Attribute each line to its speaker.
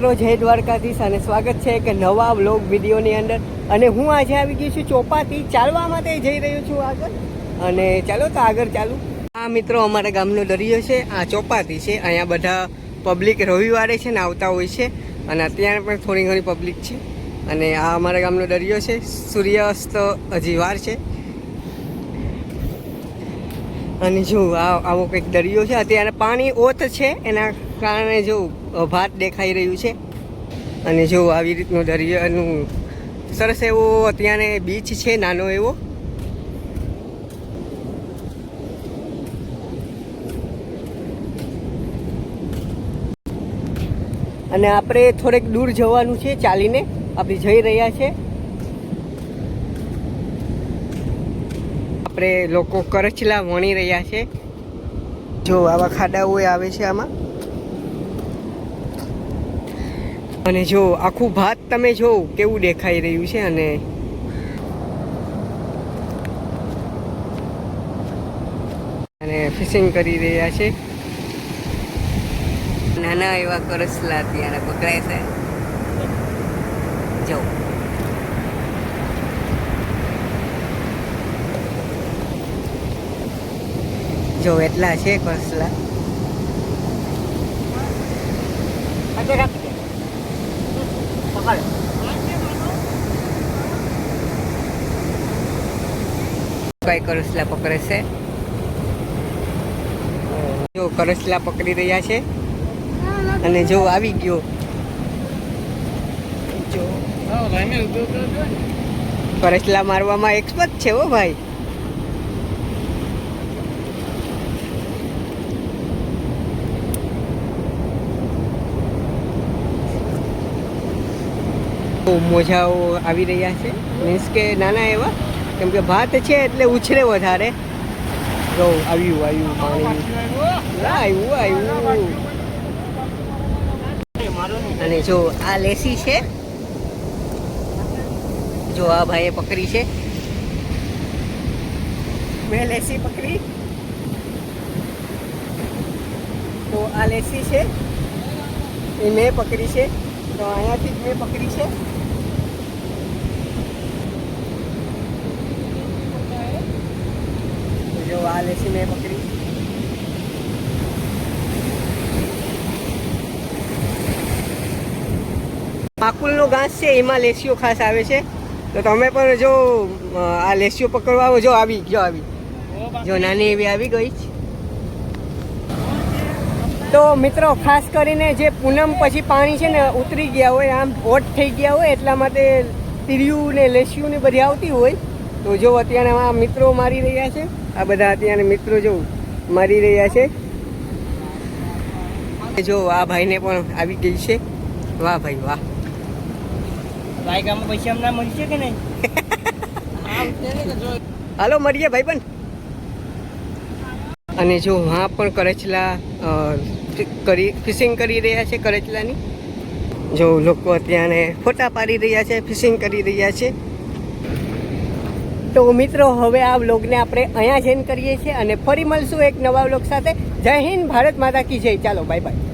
Speaker 1: મિત્રો, જય દ્વારકાધીશ અને સ્વાગત છે એક નવા વ્લોગ વિડીયોની અંદર. અને હું આજે આવી ગઈ છું ચોપાથી ચાલવા માટે જઈ રહ્યો છું આગળ. અને ચાલો તો આગળ ચાલુ. આ મિત્રો, અમારા ગામનો દરિયો છે, આ ચોપાથી છે. અહીંયા બધા પબ્લિક રવિવારે છે ને આવતા હોય છે. અને અત્યારે પણ થોડી ઘણી પબ્લિક છે. અને આ અમારા ગામનો દરિયો છે. સૂર્યાસ્ત હજી વાર છે. અને જો, આ આવો કંઈક દરિયો છે. અત્યારે પાણી ઓત છે એના કારણે જો ભાત દેખાઈ રહ્યું છે અને જો આવી રીતનું દરિયાનું સરસ એવો અત્યારે બીચ છે, નાનો એવો. અને આપણે થોડેક દૂર જવાનું છે ચાલીને. આપણે જઈ રહ્યા છે. આપણે લોકો કરચલા વણી રહ્યા છે. જો આવા ખાડાઓ આવે છે આમાં. અને જો, આખું ભાત તમે જો, કેવું દેખાઈ રહ્યું છે અને અને ફિશિંગ કરી રહ્યા છે. નાના એવા કરસલા ત્યાં પકડાય છે. જો. જો, એટલા છે કરસલા કઈ કરસલા પકડે છે. જો કરસલા પકડી રહ્યા છે અને જો આવી ગયો. જો કરસલા મારવામાં એક્સપર્ટ છે હો ભાઈ. મોજાઓ આવી રહ્યા છે. મીન્સ કે નાના એવા. કેમ કે ભાત છે એટલે ઉછરે વધારે. જો, આવ્યું આવ્યું, પાણી. આવ્યું આવ્યું. અને જો, આ લેસી છે. જો, આ ભાઈએ પકડી છે. મેં લેસી પકડી. તો આ લેસી છે. એ મેં પકડી છે. તો અહીંયાથી જ મેં પકડી છે. જો આ લેસી મેં પકડી. માકુલનો ઘાસ છે એમાં લેસીઓ ખાસ આવે છે. તો તમે પણ જો આ લેસીઓ પકડવા આવો જો આવી જો આવી. જો નાની એવી આવી ગઈ છે તો મિત્રો ખાસ કરીને જે પૂનમ પછી પાણી છે ને ઉતરી ગયા હોય આમ હોટ થઈ ગયા હોય એટલા માટે તીર્યું ને લેસિયું ને બધી આવતી હોય. તો જો અત્યારે આ મિત્રો મારી રહ્યા છે આ બધા અત્યારે મિત્રો જો મારી રહ્યા છે. જો આ ભાઈને પણ આવી ગઈ છે. વાહ ભાઈ વાહ.
Speaker 2: ભાઈ ગામ પૈસા ના મળશે કે નહીં?
Speaker 1: હાલો મળીએ ભાઈ પણ અને જો વहाँ પણ કરચલા કરી ફિશિંગ કરી રહ્યા છે કરચલાની. જો લોકો અત્યારે ફોટા પાડી રહ્યા છે ફિશિંગ કરી રહ્યા છે. તો મિત્રો, હવે આ વ્લોગને આપણે અહીંયા જ કરીએ છીએ અને ફરી મળશું એક નવા વ્લોગ સાથે. જય હિન્દ, ભારત માતા કી જય. ચાલો બાય બાય